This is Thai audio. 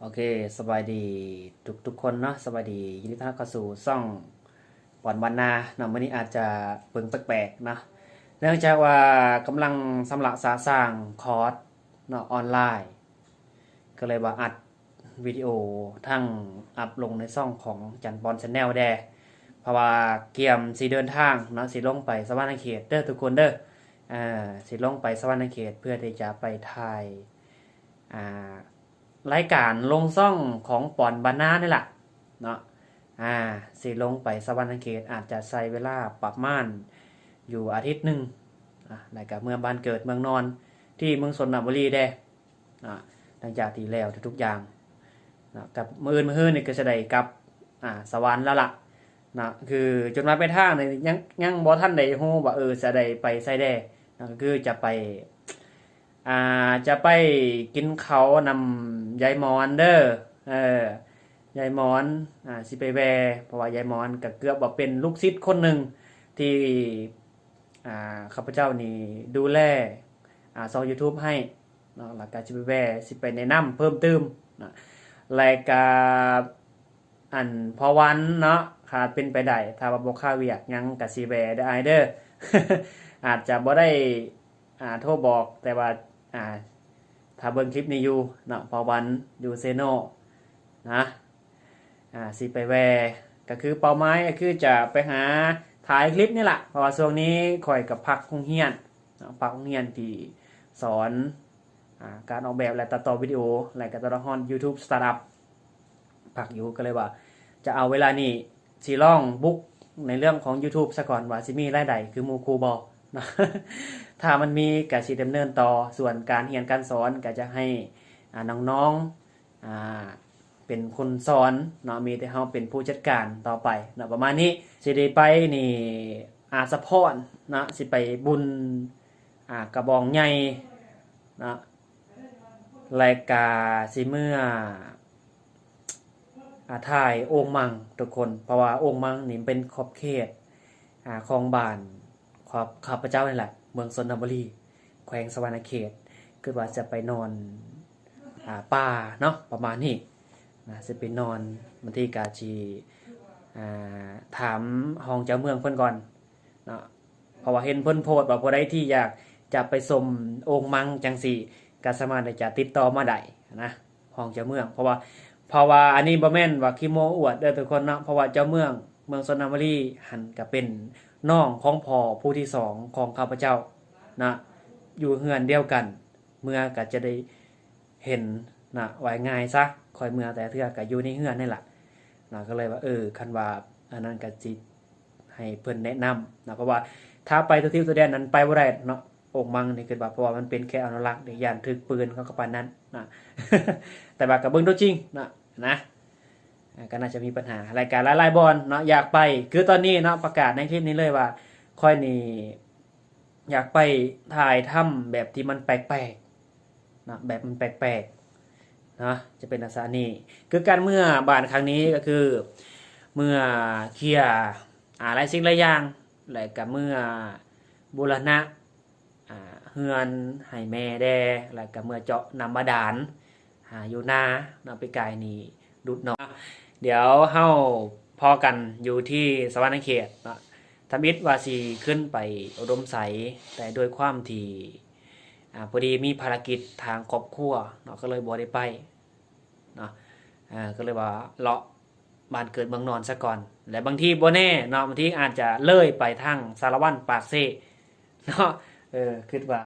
โอเคสบายดีทุกทุกคนเนาะสบายดียินดีต้อนรับเข้าสู่ซ่องปอนวันนาเนาะวันนี้อาจจะเปิงแปลกๆนะเนื่องจากว่ากำลังสำหรับสาสร้างคอร์สเนาะออนไลน์ ก็เลยว่าอัดวิดีโอทั้งอัพลงในซ่องของจันปอนชาแนลแดเพราะว่าเกียมสีเดินทางเนาะสีลงไปสวรรค์เขตเด้อทุกคนเด้ออ่าสีลงไปสวรรค์เขตเพื่อที่จะไปถ่ายอ่า รายการลงซ่องของปอนบานานี่แหละเนาะอ่าสีลงไปสวรรค์เขตอาจจะใช้เวลาประมาณอยู่อาทิตย์หนึ่งอะในกับเมืองบ้านเกิดเมืองนอน ที่เมืองสนบุรีเด้อะหลังจากที่แล้วทุกอย่างนะกับมืออื่นมืออื่นนี่ก็จะได้กับอ่าสวรรค์แล้วล่ะนะคือจนมาไปท่างนี่ยังยังบ่ท่านได้ฮู้ว่าเออจะได้ไปไสแด้นะก็คือจะไป อ่าจะไปกินเขานำยายมอนเด้อเออยายมอนอ่าสิไปแวเพราะว่ายายมอนก็เกือบว่าเป็นลูกศิษย์คนหนึ่งที่อ่าข้าพเจ้านี่ดูแลอ่าซอง YouTube ให้เนาะแล้วก็สิไปแวสิไปแนะนำเพิ่มเติมนะแล้วก็อันพอวันเนาะขาดเป็นไปได้ถ้าบ่ค่าเวียกยังก็สิแวได้อายเด้ออาจจะบ่ได้อ่าโทรบอกแต่ว่า อ่าถ้าเบิ่งคลิปนี้อยู่เนาะพอวันอยู่เซโนนะอ่าสิไปแวก็คือเป้าหมายก็คือจะไปหาถ่ายคลิปนี่แหละเพราะว่าช่วงนี้คอยกับพักโรงเรียนพักโรงเรียนที่สอนอการออกแบบและตัดต่อวิดีโอและก็ตัดต่อฮอน YouTube Startup พักอยู่ก็เลยว่า จะเอาเวลานี้สีล่องบุ๊กในเรื่องของ YouTube ซะก่อนว่าสิมีรายได้คือมูคูบอนะ ถ้ามันมีก็สิดำเนินต่อส่วนการเรียนการสอนก็จะให้น้องๆเป็นคนสอนเนาะมีแต่เฮาเป็นผู้จัดการต่อไปเนาะประมาณนี้สิได้ไปนี่อาสะพรนนะสิไปบุญอ่ากระบองใหญ่นะรายกาสิเมื่ออาถ่ายโองมังทุกคน เพราะว่าโองมังนี่เป็นขอบเขตอ่าของบ้านขอบข้าพเจ้านี่แหละ เมืองสนบุรีแขวงสวรรณเขตคือว่าจะไปนอนอ่าป่าเนาะประมาณนี้นะจะไปนอนบางทีกาจีถามห้องเจ้าเมืองเพิ่อนก่อนเนาะเพราะว่าเห็นเพิ่อนโพสต์ว่าผู้ที่อยากจะไปชมองมังจังสี่ก็สามาจะติดต่อมาได้นะห้องเจ้าเมือง เพราะว่าเพราะว่าอันนี้บ่แม่นว่าคิโมอวดเด้อทุกคนเนาะเพราะว่าเจ้าเมืองเมืองสนามบุรีหันก็เป็น น้องของพ่อผู้ที่สองของข้าพเจ้านะอยู่เฮือนเดียวกัน เมื่อก็จะได้เห็นนะไว้ง่ายซะคอยเมื่อแต่เทื่อก็อยู่ในเฮือนนี่แหละนะก็เลยว่าเออคันว่าอันนั้นก็จิตให้เพิ่อนแนะนำนะเพราะว่าถ้าไปตัวที่ตัวแดนนั้นไปบ่ได้เนาะองมังนี่คือว่าเพราะว่ามันเป็นแค่อนุรักษ์เดียย่านถึกปืนเขาก็ปานนั้นนะแต่ว่ากับเบิ้งตัวจริงนะนะ ก็น่าจะมีปัญหารายการหลายๆบอลเนาะอยากไป คือตอนนี้เนาะประกาศในคลิปนี้เลยว่าค่อยนี่อยากไปถ่ายถ้ำแบบที่มันแปลกๆนะแบบมันแปลกๆนะจะเป็นลักษณะนี้คือการเมื่อบานครั้งนี้ก็คือ เมื่อเคลียร์อะไรสิ่งหลายอย่างและกับเมื่อบูรณะเฮือนให้แม่แดและกับเมื่อเจาะน้ำบาดาลหาอยู่หน้าเนาะไปไกลนี่ดุดเนาะ เดี๋ยวเฮาพอกันอยู่ที่สวรรค์เขตเนะทมิตรวาสีขึ้นไปอุดมใสแต่ด้วยความที่อ่าพอดีมีภารกิจทางครอบครัวเนาะก็เลยบ่ได้ไปเนาะอ่าก็เลยว่าเลาะบ้านเกิดเมืองนอนซะก่อน และบางทีบ่แน่เนาะบางทีอาจจะเลื่อยไปทางสารวัตรปากเซเนาะเออคิดว่า